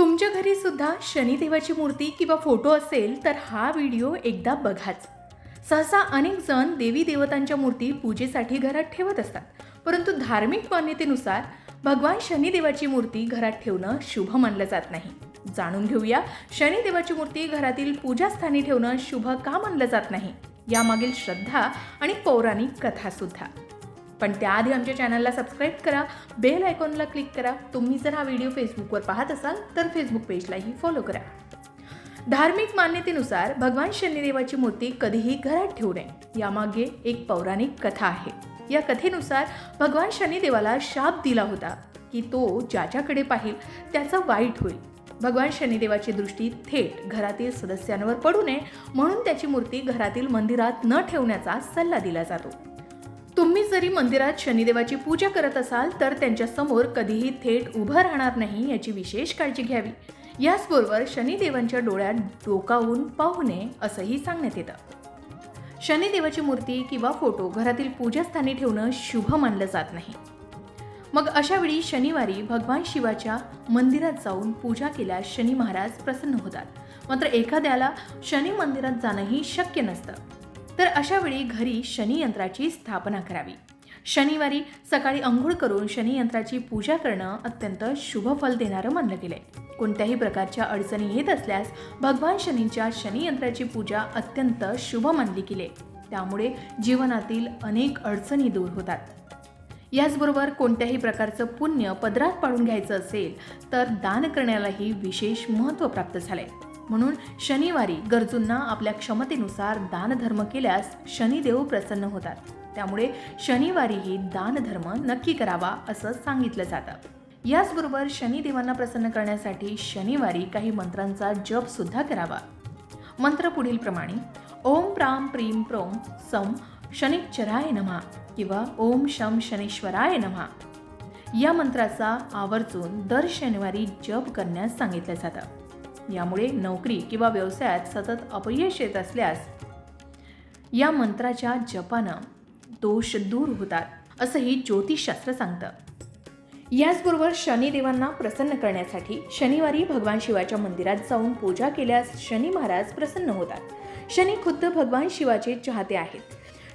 तुमच्या घरी सुद्धा शनिदेवाची मूर्ती किंवा फोटो असेल तर हा व्हिडिओ एकदा बघाच. सहसा अनेक जण देवी देवतांच्या मूर्ती पूजेसाठी घरात ठेवत असतात. परंतु धार्मिक मान्यतेनुसार भगवान शनिदेवाची मूर्ती घरात ठेवणं शुभ मानलं जात नाही. जाणून घेऊया शनिदेवाची मूर्ती घरातील पूजास्थानी ठेवणं शुभ का मानलं जात नाही? यामागील श्रद्धा आणि पौराणिक कथासुद्धा पण त्याआधी आमच्या चॅनलला सबस्क्राईब करा बेल आयकॉनला क्लिक करा. तुम्ही जर हा व्हिडिओ फेसबुकवर पाहत असाल तर फेसबुक पेजलाही फॉलो करा. धार्मिक मान्यतेनुसार भगवान शनिदेवाची मूर्ती कधीही घरात ठेवू नये. यामागे एक पौराणिक कथा आहे. या कथेनुसार भगवान शनिदेवाला शाप दिला होता की तो ज्याच्याकडे पाहिल त्याचं वाईट होईल. भगवान शनिदेवाची दृष्टी थेट घरातील सदस्यांवर पडू नये म्हणून त्याची मूर्ती घरातील मंदिरात न ठेवण्याचा सल्ला दिला जातो. तुम्ही जरी मंदिरात शनिदेवाची पूजा करत असाल तर त्यांच्यासमोर कधीही थेट उभं राहणार नाही याची विशेष काळजी घ्यावी. याचबरोबर शनिदेवांच्या डोळ्यात डोकावून पाहू नये असंही सांगण्यात येतं. शनिदेवाची मूर्ती किंवा फोटो घरातील पूजास्थानी ठेवणं शुभ मानलं जात नाही. मग अशावेळी शनिवारी भगवान शिवाच्या मंदिरात जाऊन पूजा केल्यास शनी महाराज प्रसन्न होतात. मात्र एखाद्याला शनी मंदिरात जाणंही शक्य नसतं. तर अशावेळी घरी शनियंत्राची स्थापना करावी. शनिवारी सकाळी अंघोळ करून शनियंत्राची पूजा करणं अत्यंत शुभ फल देणारं मानलं गेलंय. कोणत्याही प्रकारच्या अडचणी येत असल्यास भगवान शनींच्या शनियंत्राची पूजा अत्यंत शुभ मानली गेली त्यामुळे जीवनातील अनेक अडचणी दूर होतात. याचबरोबर कोणत्याही प्रकारचं पुण्य पदरात पाडून घ्यायचं असेल तर दान करण्यालाही विशेष महत्त्व प्राप्त झालंय. म्हणून शनिवारी गरजूंना आपल्या क्षमतेनुसार दानधर्म केल्यास शनिदेव प्रसन्न होतात. त्यामुळे शनिवारीही दानधर्म नक्की करावा असं सांगितलं जातं. याचबरोबर शनिदेवांना प्रसन्न करण्यासाठी शनिवारी काही मंत्रांचा जप सुद्धा करावा. मंत्र पुढील प्रमाणे ओम प्राम प्रीम प्रोम सम शनिश्चराय नमा किंवा ओम शम शनिश्वराय नमा. या मंत्राचा आवर्जून दर शनिवारी जप करण्यास सांगितलं जातं. यामुळे नोकरी किंवा व्यवसायात सतत अपयश येत असल्यास या मंत्राच्या जपानं दोष दूर होतात असंही ज्योतिषशास्त्र सांगतं. याचबरोबर शनिदेवांना प्रसन्न करण्यासाठी शनिवारी भगवान शिवाच्या मंदिरात जाऊन पूजा केल्यास शनी महाराज प्रसन्न होतात. शनी खुद्द भगवान शिवाचे चाहते आहेत.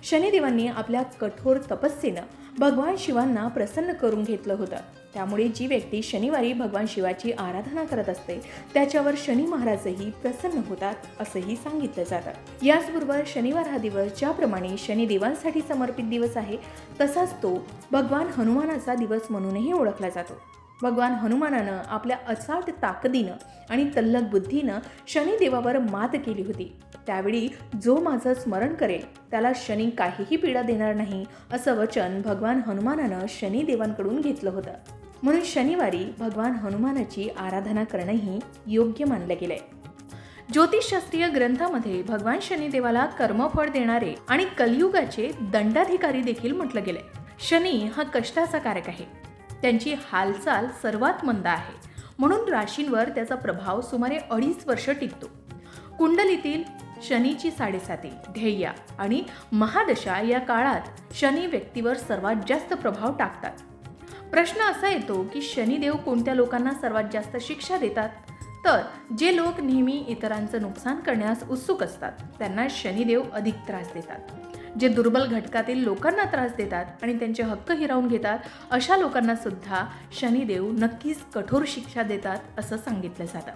शनिदेवांनी आपल्या कठोर तपस्येनं भगवान शिवांना प्रसन्न करून घेतलं होतं. त्यामुळे जी व्यक्ती शनिवारी भगवान शिवाची आराधना करत असते त्याच्यावर शनी महाराजही प्रसन्न होतात असंही सांगितलं जातं. याचबरोबर शनिवार हा दिवस ज्याप्रमाणे शनिदेवांसाठी समर्पित दिवस आहे तसाच तो भगवान हनुमानाचा दिवस म्हणूनही ओळखला जातो. भगवान हनुमानानं आपल्या अचाट ताकदीनं आणि तल्लक बुद्धीनं शनिदेवावर मात केली होती. त्यावेळी जो माझं स्मरण करेल त्याला शनी काहीही पीडा देणार नाही असं वचन भगवान हनुमानानं शनिदेवांकडून घेतलं होतं. म्हणून शनिवारी भगवान हनुमानाची आराधना करणंही योग्य मानलं गेलंय. ज्योतिषशास्त्रीय ग्रंथामध्ये भगवान शनिदेवाला कर्मफळ देणारे आणि कलियुगाचे दंडाधिकारी देखील म्हटलं गेलंय. शनी हा कष्टाचा कारक आहे. त्यांची हालचाल सर्वात मंद आहे. म्हणून राशींवर त्याचा प्रभाव सुमारे अडीच वर्ष टिकतो. कुंडलीतील शनीची साडेसाती ध्येया आणि महादशा या काळात शनी व्यक्तीवर सर्वात जास्त प्रभाव टाकतात. प्रश्न असा येतो की शनिदेव कोणत्या लोकांना सर्वात जास्त शिक्षा देतात? तर जे लोक नेहमी इतरांचं नुकसान करण्यास उत्सुक असतात त्यांना शनिदेव अधिक त्रास देतात. जे दुर्बल घटकातील लोकांना त्रास देतात आणि त्यांचे हक्क हिरावून घेतात अशा लोकांना सुद्धा शनिदेव नक्कीच कठोर शिक्षा देतात असं सांगितलं जातं.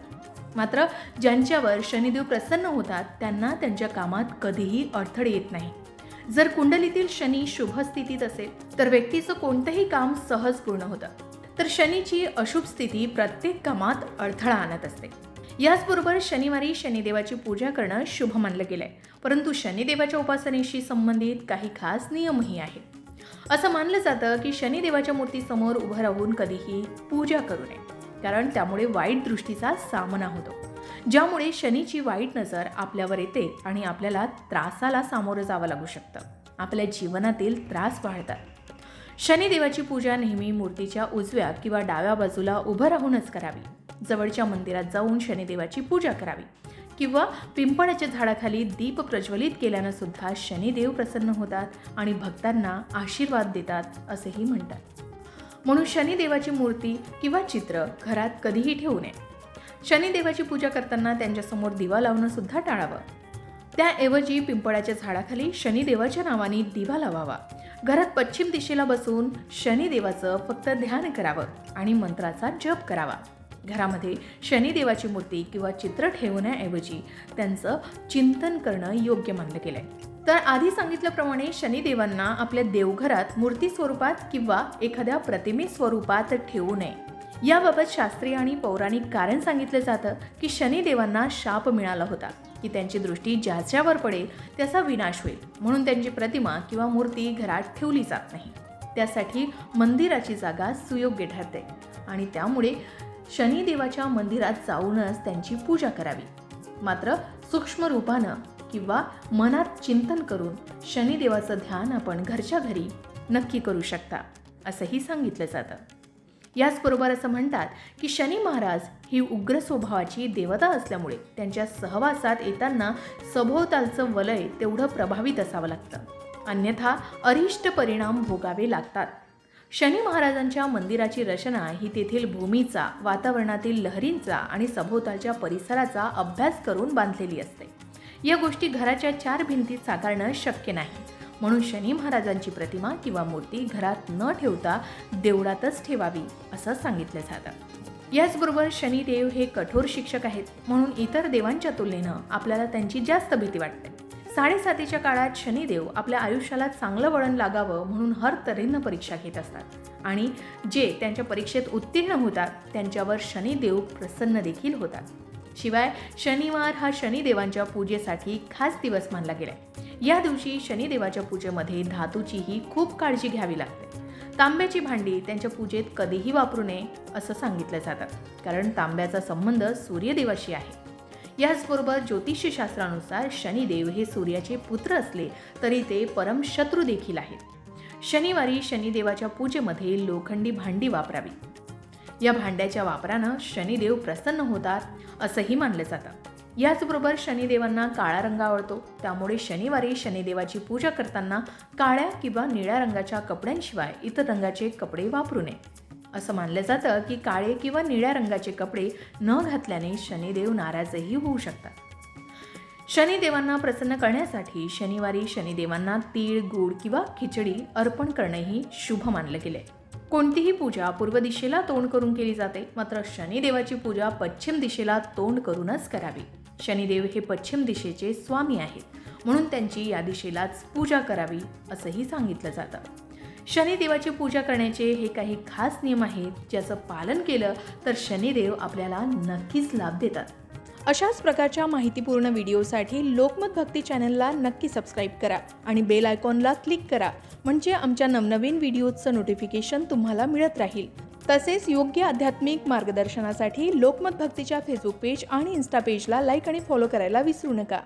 मात्र ज्यांच्यावर शनिदेव प्रसन्न होतात त्यांना त्यांच्या कामात कधीही अडथळे येत नाही. जर कुंडलीतील शनी शुभ स्थितीत असेल तर व्यक्तीचं कोणतंही काम सहज पूर्ण होतं. तर शनीची अशुभ स्थिती प्रत्येक कामात अडथळा आणत असते. याचबरोबर शनिवारी शनिदेवाची पूजा करणं शुभ मानलं गेलं आहे परंतु शनिदेवाच्या उपासनेशी संबंधित काही खास नियमही आहेत. असं मानलं जातं की शनिदेवाच्या मूर्तीसमोर उभं राहून कधीही पूजा करू नये. कारण त्यामुळे वाईट दृष्टीचा सामना होतो. ज्यामुळे शनीची वाईट नजर आपल्यावर येते आणि आपल्याला त्रासाला सामोरं जावं लागू शकतं. आपल्या जीवनातील त्रास वाढतात. शनिदेवाची पूजा नेहमी मूर्तीच्या उजव्या किंवा डाव्या बाजूला उभं राहूनच करावी. जवळच्या मंदिरात जाऊन शनिदेवाची पूजा करावी. किंवा पिंपळाच्या झाडाखाली दीप प्रज्वलित केल्यानं सुद्धा शनिदेव प्रसन्न होतात आणि भक्तांना आशीर्वाद देतात असेही म्हणतात. म्हणून शनिदेवाची मूर्ती किंवा चित्र घरात कधीही ठेवू नये. शनिदेवाची पूजा करताना त्यांच्यासमोर दिवा लावणं सुद्धा टाळावं. त्याऐवजी पिंपळाच्या झाडाखाली शनिदेवाच्या नावाने दिवा लावावा. घरात पश्चिम दिशेला बसून शनिदेवाचं फक्त ध्यान करावं आणि मंत्राचा जप करावा. घरामध्ये शनिदेवाची मूर्ती किंवा चित्र ठेवण्याऐवजी त्यांचं चिंतन करणं योग्य मानलं गेलंय. तर आधी सांगितल्याप्रमाणे शनिदेवांना आपल्या देवघरात मूर्ती स्वरूपात किंवा एखाद्या प्रतिमे स्वरूपात ठेवू नये. याबाबत शास्त्रीय आणि पौराणिक कारण सांगितलं जातं की शनिदेवांना शाप मिळाला होता की त्यांची दृष्टी ज्याच्यावर पडेल त्याचा विनाश होईल म्हणून त्यांची प्रतिमा किंवा मूर्ती घरात ठेवली जात नाही. त्यासाठी मंदिराची जागा सुयोग्य ठरते आणि त्यामुळे शनिदेवाच्या मंदिरात जाऊनच त्यांची पूजा करावी. मात्र सूक्ष्म रूपानं किंवा मनात चिंतन करून शनिदेवाचं ध्यान आपण घरच्या घरी नक्की करू शकता असंही सांगितलं जातं. याचबरोबर असं म्हणतात की शनी महाराज ही उग्र स्वभावाची देवता असल्यामुळे त्यांच्या सहवासात येताना सभोवतालचं वलय तेवढं प्रभावित असावं लागतं. अन्यथा अरिष्ट परिणाम भोगावे लागतात. शनी महाराजांच्या मंदिराची रचना ही तेथील भूमीचा वातावरणातील लहरींचा आणि सभोवतालच्या परिसराचा अभ्यास करून बांधलेली असते. या गोष्टी घराच्या चार भिंतीत साकारणं शक्य नाही. म्हणून शनी महाराजांची प्रतिमा किंवा मूर्ती घरात न ठेवता देवळातच ठेवावी असं सांगितलं जातं. याचबरोबर शनिदेव हे कठोर शिक्षक आहेत. म्हणून इतर देवांच्या तुलनेनं आपल्याला त्यांची जास्त भीती वाटते. साडेसातीच्या काळात शनिदेव आपल्या आयुष्याला चांगलं वळण लागावं म्हणून हर तऱ्हेनं परीक्षा घेत असतात. आणि जे त्यांच्या परीक्षेत उत्तीर्ण होतात त्यांच्यावर शनिदेव प्रसन्न देखील होतात. शिवाय शनिवार हा शनिदेवांच्या पूजेसाठी खास दिवस मानला गेलाय. या दिवशी शनिदेवाच्या पूजेमध्ये धातूचीही खूप काळजी घ्यावी लागते. तांब्याची भांडी त्यांच्या पूजेत कधीही वापरू नये असं सांगितलं जातं. कारण तांब्याचा संबंध सूर्यदेवाशी आहे. याचबरोबर ज्योतिषशास्त्रानुसार शनिदेव हे सूर्याचे पुत्र असले तरी ते परमशत्रू देखील आहेत. शनिवारी शनिदेवाच्या पूजेमध्ये लोखंडी भांडी वापरावी. या भांड्याच्या वापरानं शनिदेव प्रसन्न होतात असंही मानलं जातं. याचबरोबर शनिदेवांना काळा रंग आवडतो. त्यामुळे शनिवारी शनिदेवाची पूजा करताना काळ्या किंवा निळ्या रंगाच्या कपड्यांशिवाय इतर रंगाचे कपडे वापरू नये. असं मानलं जातं की काळे किंवा निळ्या रंगाचे कपडे न घातल्याने शनिदेव नाराजही होऊ शकतात. शनिदेवांना प्रसन्न करण्यासाठी शनिवारी शनिदेवांना तीळ गूळ किंवा खिचडी अर्पण करणंही शुभ मानलं गेलंय. कोणतीही पूजा पूर्व दिशेला तोंड करून केली जाते मात्र शनिदेवाची पूजा पश्चिम दिशेला तोंड करूनच करावी. शनिदेव हे पश्चिम दिशेचे स्वामी आहेत म्हणून त्यांची या दिशेलाच पूजा करावी असंही सांगितलं जातं. शनिदेवाची पूजा करण्याचे हे काही खास नियम आहेत ज्याचं पालन केलं तर शनिदेव आपल्याला नक्कीच लाभ देतात. अशाच प्रकारच्या माहितीपूर्ण व्हिडिओसाठी लोकमत भक्ती चॅनलला नक्की सबस्क्राईब करा आणि बेल आयकॉनला क्लिक करा म्हणजे आमच्या नवनवीन व्हिडिओचं नोटिफिकेशन तुम्हाला मिळत राहील. तसेच योग्य आध्यात्मिक मार्गदर्शनासाठी लोकमत भक्तीच्या फेसबुक पेज आणि इन्स्टा पेजला लाईक आणि फॉलो करायला विसरू नका.